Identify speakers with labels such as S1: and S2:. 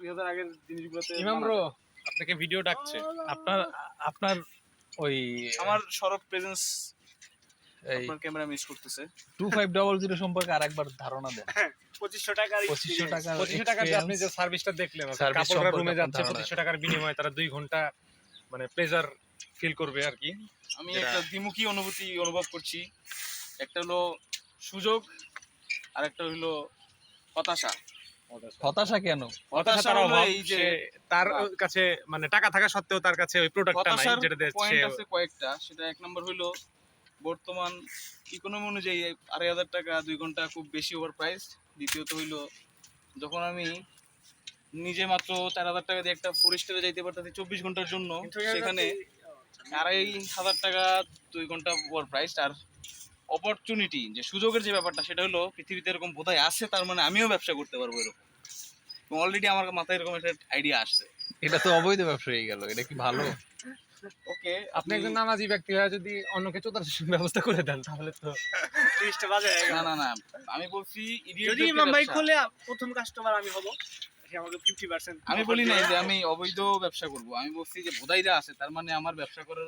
S1: দুই হাজার আগের জিনিসগুলোতে
S2: ইমাম ব্রো আপনাকে ভিডিও ডাকছে।
S3: আপনার আপনার ওই
S1: আমার সরব প্রেজেন্স
S3: এই
S1: আপনার ক্যামেরা মিস করতেছে।
S3: টু ফাইভ ডবল জিরো সম্পর্কে আরেকবার ধারণা দেন।
S4: পঁচিশশো টাকার
S3: পঁচিশশো টাকা
S2: পঁচিশশো টাকার আপনি যে সার্ভিসটা দেখলেন কাপড়রা রুমে যাচ্ছে
S3: ধারণা।
S2: পঁচিশশো টাকার বিনিময়ে তারা দুই ঘণ্টা মানে প্লেজার ফিল করবে আর কি।
S1: আমি একটা দ্বিমুখী অনুভূতি অনুভব করছি। একটা হলো সুযোগ আর একটা হলো হতাশা।
S3: হতাশা। কেন?
S2: হতাশা
S1: হতাশা
S2: তার
S1: হলো
S2: অভাব
S1: এই যে
S2: তার কাছে মানে টাকা থাকা সত্ত্বেও তার কাছে ওই প্রোডাক্টটা নাই যেটা
S1: পয়েন্ট আছে কয়েকটা। সেটা এক নম্বর হইল বর্তমান ইকোনমি অনুযায়ী আড়াই হাজার টাকা দুই ঘণ্টা খুব বেশি ওভার প্রাইস দ্বিতীয়ত হইল যখন আমি নিজে মাত্র চার হাজার টাকা দিয়ে একটা ফরেস্টারে যাইতে পারতাম চব্বিশ ঘণ্টার জন্য সেখানে আড়াই হাজার টাকা দুই ঘণ্টা ওভার প্রাইস আর অপরচুনিটি যে সুযোগের যে ব্যাপারটা সেটা হলো পৃথিবীতে এরকম বোধহয় আছে তার মানে আমিও ব্যবসা করতে পারব এরকম। অলরেডি আমার মাথায় এরকম একটা আইডিয়া আসছে।
S3: এটা তো অবৈধ ব্যবসা হয়ে গেল এটা কি ভালো?
S1: ওকে
S2: আপনি একজন নামাজি ব্যক্তি হয়ে যদি অন্যকে চোদার ব্যবস্থা করে দেন তাহলে তো
S4: বাজে
S1: না না না আমি বলছি
S4: যদি ইমাম ভাই খোলে প্রথম কাস্টমার আমি হব। আমাকে ফিফটি পার্সেন্ট
S1: আমি বলি নাই যে আমি অবৈধ ব্যবসা করব আমি বলছি যে বোধাইরা আছে তার মানে আমার ব্যবসা করার